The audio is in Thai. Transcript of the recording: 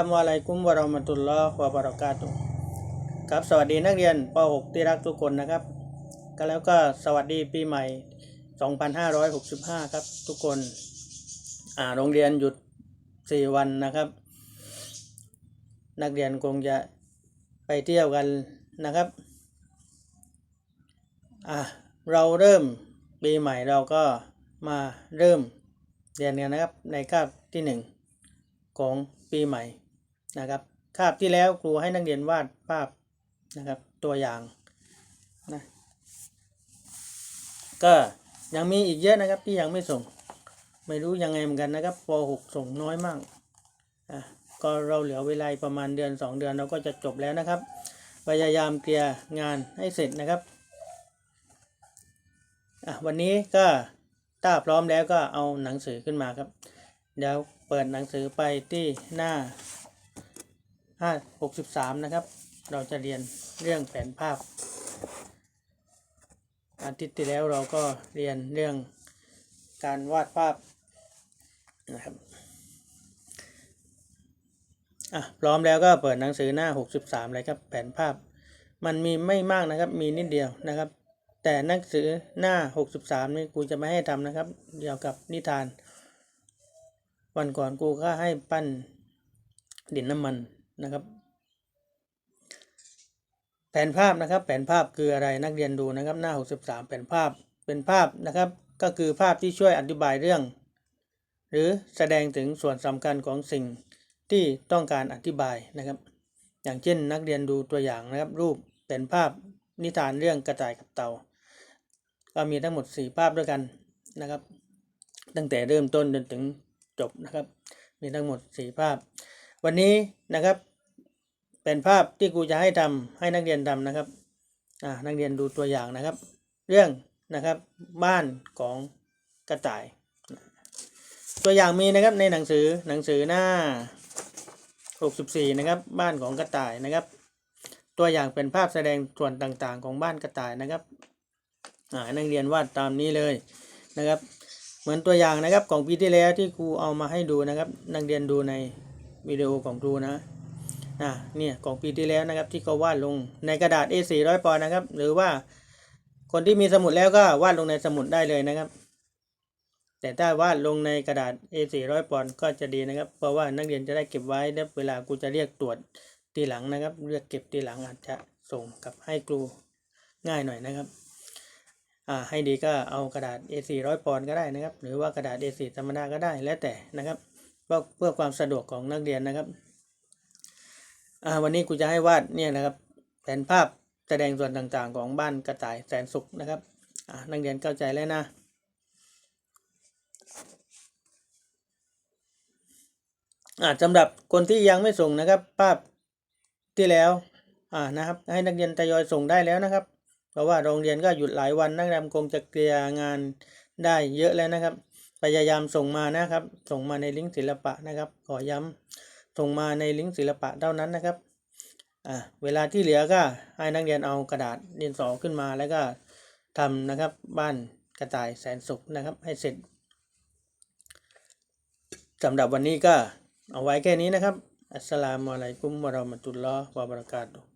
อัสสลามุอะลัยกุมวะเรามตุลลอฮวะบะเรากาตุครับสวัสดีนักเรียนป .6 ที่รักทุกคนนะครับ ก็แล้วก็สวัสดีปีใหม่ 2565 ครับทุกคนอ่าโรงเรียนหยุด 4 วันนะครับ นักเรียนคงจะไปเที่ยวกันนะครับอะเราเริ่มปีใหม่เราก็มาเริ่มเรียนกันนะครับในคาบที่หนึ่งของปีใหม่ นะครับคาบที่แล้วครูให้นักเรียนวาดภาพนะครับตัวอย่างนะก็ยังมีอีกเยอะนะครับที่ยังไม่ส่ง ไม่รู้ยังไงเหมือนกันนะครับป .6 ส่งน้อยมากอะก็เราเหลือเวลาประมาณเดือน 2 เดือนเราก็จะจบแล้วนะครับพยายามเคลียร์งานให้เสร็จนะครับอะวันนี้ก็ถ้าพร้อมแล้วก็เอาหนังสือขึ้นมาครับ เดี๋ยวเปิดหนังสือไปที่หน้า ห้าหกสิบสามนะครับ เราจะเรียนเรื่องแผนภาพ อาทิตย์ที่แล้วเราก็เรียนเรื่องการวาดภาพนะครับอะพร้อมแล้วก็เปิดหนังสือหน้า 63 เลยครับ แผนภาพ มันมีไม่มากนะครับ มีนิดเดียวนะครับ แต่หนังสือหน้า 63 นี่กูจะไม่ให้ทำนะครับ เกี่ยวกับนิทาน วันก่อนกูก็ให้ปั้นดินน้ำมัน นะครับ แผนภาพนะครับ แผนภาพคืออะไรนักเรียนดูนะครับ หน้า 63 แผนภาพเป็นภาพนะครับ ก็คือภาพที่ช่วยอธิบายเรื่อง หรือแสดงถึงส่วนสำคัญของสิ่งที่ต้องการอธิบายนะครับ อย่างเช่นนักเรียนดูตัวอย่างนะครับ รูปเป็นภาพนิทานเรื่องกระต่ายกับเต่า ก็มีทั้งหมด 4 ภาพด้วยกันนะครับ ตั้งแต่เริ่มต้นจนถึงจบนะครับ มีทั้งหมด 4 ภาพ วันนี้นะครับ เป็นภาพที่ครูจะให้ทำให้นักเรียนทำนะครับอ่านักเรียนดูตัวอย่างนะครับ เรื่องนะครับบ้านของกระต่าย ตัวอย่างมีนะครับในหนังสือหนังสือหน้า 64 นะครับ บ้านของกระต่ายนะครับ ตัวอย่างเป็นภาพแสดงส่วนต่างๆ ของบ้านกระต่ายนะครับอ่านักเรียนวาดตามนี้เลยนะครับ เหมือนตัวอย่างนะครับของปีที่แล้วที่ครูเอามาให้ดูนะครับ นักเรียนดูในวิดีโอของครูนะ อ่าเนี่ยของปีที่แล้วนะครับที่เขาวาดลงในกระดาษ A4 ร้อยปอนด์นะครับ หรือว่าคนที่มีสมุดแล้วก็วาดลงในสมุดได้เลยนะครับ แต่ถ้าวาดลงในกระดาษ A4 ร้อยปอนด์ก็จะดีนะครับ เพราะว่านักเรียนจะได้เก็บไว้แล้วเวลาครูจะเรียกตรวจทีหลังนะครับ เรียกเก็บทีหลังอาจจะส่งกับให้ครูง่ายหน่อยนะครับอ่าให้ดีก็เอากระดาษ A4 ร้อยปอนด์ก็ได้นะครับ หรือว่ากระดาษ A4 ธรรมดาก็ได้แล้วแต่นะครับเพื่อเพื่อความสะดวกของนักเรียนนะครับ อ่าวันนี้ครูจะให้วาดเนี่ยนะครับแผนภาพแสดงส่วนต่างๆ ของบ้านกระต่ายแสนสุขนะครับอ่านักเรียนเข้าใจแล้วนะอ่าสำหรับคนที่ยังไม่ส่งนะครับ ภาพที่แล้วอ่านะครับ ให้นักเรียนทยอยส่งได้แล้วนะครับ เพราะว่าโรงเรียนก็หยุดหลายวันนักเรียนคงจะเคลียร์งานได้เยอะแล้วนะครับ พยายามส่งมานะครับ ส่งมาในลิงก์ศิลปะนะครับ ขอย้ำ ส่งมาในลิงก์ศิลปะเท่านั้นนะครับอ่าเวลาที่เหลือก็ให้นักเรียนเอากระดาษดินสอขึ้นมาแล้วก็ทำนะครับบ้านกระต่ายแสนสุขนะครับให้เสร็จสำหรับวันนี้ก็เอาไว้แค่นี้นะครับ อัสสลามุอะลัยกุมวะเราะมะตุลลอฮ์วะบะเราะกาตุฮ์